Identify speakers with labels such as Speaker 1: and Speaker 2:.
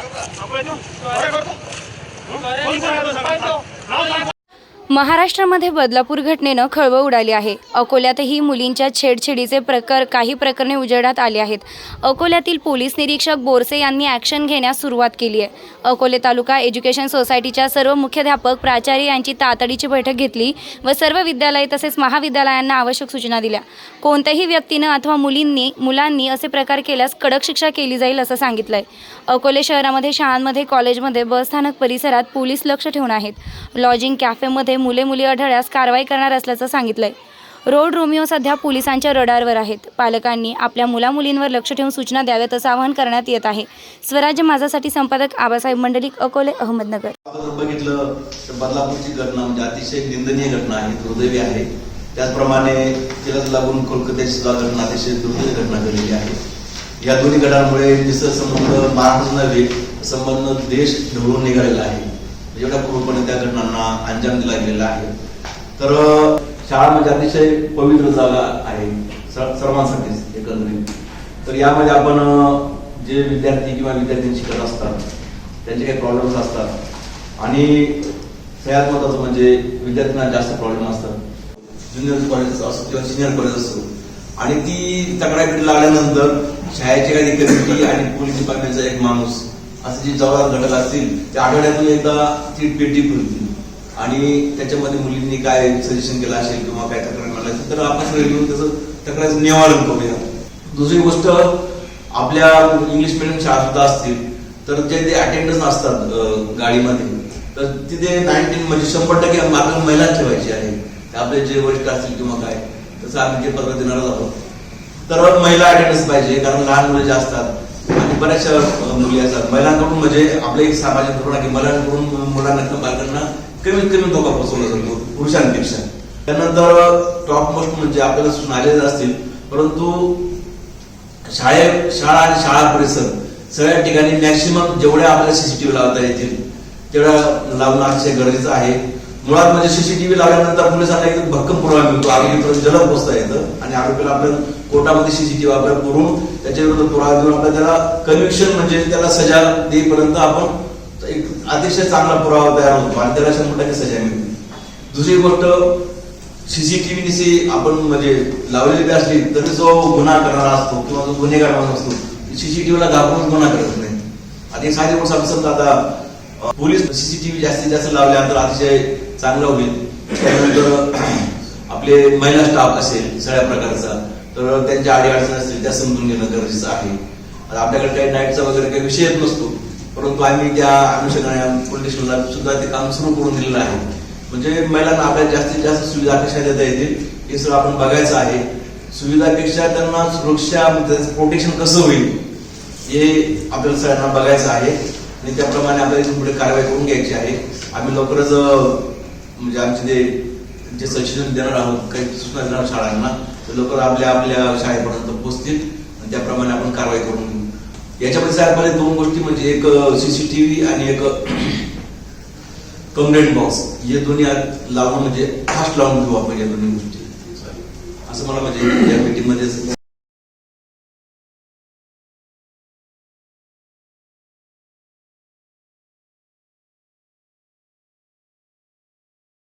Speaker 1: Apa itu? Apa itu? Apa itu? Apa itu? Apa itu? महाराष्ट्रामध्ये बदलापूर घटनेनं खळबळ उडाली आहे. अकोल्यातही मुलींच्या छेडछेडीचे प्रकार काही प्रकरणे उजेडात आली आहेत. अकोल्यातील पोलीस निरीक्षक बोरसे यांनी ॲक्शन घेण्यास सुरुवात केली आहे. अकोले तालुका एज्युकेशन सोसायटीच्या सर्व मुख्याध्यापक प्राचार्य यांची तातडीची बैठक घेतली व सर्व विद्यालय तसेच महाविद्यालयांना आवश्यक सूचना दिल्या. कोणत्याही व्यक्तीनं अथवा मुलींनी मुलांनी असे प्रकार केल्यास कडक शिक्षा केली जाईल असं सांगितलं आहे अकोले शहरामध्ये शाळांमध्ये कॉलेजमध्ये बसस्थानक परिसरात पोलीस लक्ष ठेवून आहेत. लॉजिंग कॅफेमध्ये मुले मुली आढळल्यास कारवाई करणार असल्याचं सांगितलंय. रोड रोमिओ सध्या पोलिसांच्या रडारवर आहेत. पालकांनी आपल्या मुलामुलींवर लक्ष ठेवून सूचना द्याव्यात असं आवाहन करण्यात येत आहे. स्वराज्य माझासाठी संपादक आबासाहेब मंडलिक अकोले अहमदनगर.
Speaker 2: बघितलं तर बदलापूरची घटना म्हणजे अतिशय निंदनीय घटना आहे दुर्दैवी आहे. त्याचप्रमाणे तिला लागून कोलकात्याची सुद्धा घटना अतिशय दुर्दैवी घटना घडलेली आहे. या दोन्ही घटनांमुळे निसर्ग संबंध महाराष्ट्र नव्हे संबंध देश ढवळून निघालेला आहे. एवढ्या पूर्वपणे त्या घटनांना अंजाम दिला गेलेला आहे. तर शाळा म्हणजे अतिशय पवित्र जागा आहे सर्वांसाठीच एकंदरीत. तर यामध्ये आपण जे विद्यार्थी किंवा विद्यार्थी शिकत असतात त्यांचे काही प्रॉब्लेम्स असतात. आणि सगळ्यात महत्वाचं म्हणजे विद्यार्थ्यांना जास्त प्रॉब्लेम असतात. ज्युनियर कॉलेज असो किंवा सिनियर कॉलेज असो. आणि ती तक्रार लागल्यानंतर शाळेची काही कमिटी आणि पोलीस डिपार्टमेंटचा एक माणूस असे जे जबाबदार घटक असतील ते आठवड्यातून एकदा ती पेटी फिरतील आणि त्याच्यामध्ये मुलींनी काय सजेशन केलं असेल किंवा काय तक्रार मांडली असेल तर आपण सगळे घेऊन त्याचं तक्रारचं निवारण करूया. दुसरी गोष्ट आपल्या इंग्लिश मिडियम शाळा सुद्धा असतील तर जे ते अटेंडन्स असतात गाडीमध्ये तर तिथे नाईन्टीन म्हणजे शंभर टक्के आपल्याला महिला ठेवायची आहे. आपले जे वरिष्ठ असतील किंवा काय तसं आम्ही ते पत्र देणारच आहोत. तर महिला अटेंडन्स पाहिजे कारण लहान मुले जे असतात बऱ्याचशा मुली असतात. महिलांकडून म्हणजे आपलं एक सामाजिक धोरण आहे की महिलांकडून मुलांना बालकांना कमीत कमी धोका पोहोचवला जातो पुरुषांपेक्षा. त्यानंतर टॉप मोस्ट म्हणजे आपल्याला सूचना आलेल्या असतील परंतु शाळे शाळा आणि शाळा परिसर सगळ्या ठिकाणी मॅक्सिमम जेवढ्या आपल्याला सीसीटीव्ही लावता येतील तेवढ्या लावणं अतिशय गरजेचं आहे. मुळात म्हणजे सीसीटीव्ही लागल्यानंतर पोलिसांना एक भक्कम पुरावा मिळतो. आरोपीपर्यंत जलद पोहोचता येतं आणि आरोपीला आपल्या कोर्टामध्ये सीसीटीव्ही आपल्याला पुरवून त्याच्या विरुद्ध पुरावा देऊन आपल्याला त्याला कन्व्हिक्शन म्हणजे त्याला सजा देईपर्यंत आपण एक अतिशय चांगला पुरावा तयार होतो आणि त्याला शंभर टक्के सजा मिळते. दुसरी गोष्ट सीसीटीव्ही निशी आपण म्हणजे लावलेली असली तरी जो गुन्हा करणारा असतो किंवा जो गुन्हेगार माणूस असतो सीसीटीव्हीला घाबरून गुन्हा करत नाही. आणि एक साधी गोष्ट आपण समजा आता पोलीस सीसीटीव्ही जास्तीत जास्त लावल्या तर अतिशय चांगलं होईल. त्यानंतर आपले महिला स्टाफ असेल सगळ्या प्रकारचा तर त्यांच्या अडीअडचणी असतील त्या समजून घेणं गरजेचं आहे. आपल्याकडे काही नाईटचा वगैरे काही विषय येत नसतो परंतु आम्ही त्या अनुषंगाने पोलीस स्टेशनला सुद्धा ते काम सुरू करून दिलेलं आहे. म्हणजे महिलांना आपल्याला जास्तीत जास्त सुविधा कशा देता येतील हे सगळं आपण बघायचं आहे. सुविधापेक्षा त्यांना सुरक्षा म्हणजे प्रोटेक्शन कसं होईल हे आपल्याला सगळ्यांना बघायचं आहे. आणि त्याप्रमाणे आपल्याला इथून पुढे कारवाई करून घ्यायची आहे. आम्ही लवकरच म्हणजे आमचे जे जे सजेशन देणार आहोत काही सूचना देणार शाळांना ते लवकर आपल्या आपल्या शाळेपर्यंत पोहोचतील. आणि त्याप्रमाणे आपण कारवाई करून घेऊ याच्यामध्ये साहेब मला दोन गोष्टी म्हणजे एक सीसीटीव्ही आणि एक कंप्लेंट बॉक्स हे दोन्ही आज लावून म्हणजे फास्ट लावून घेऊ आपण या दोन्ही गोष्टी. असं मला म्हणजे या मीटिंगमध्ये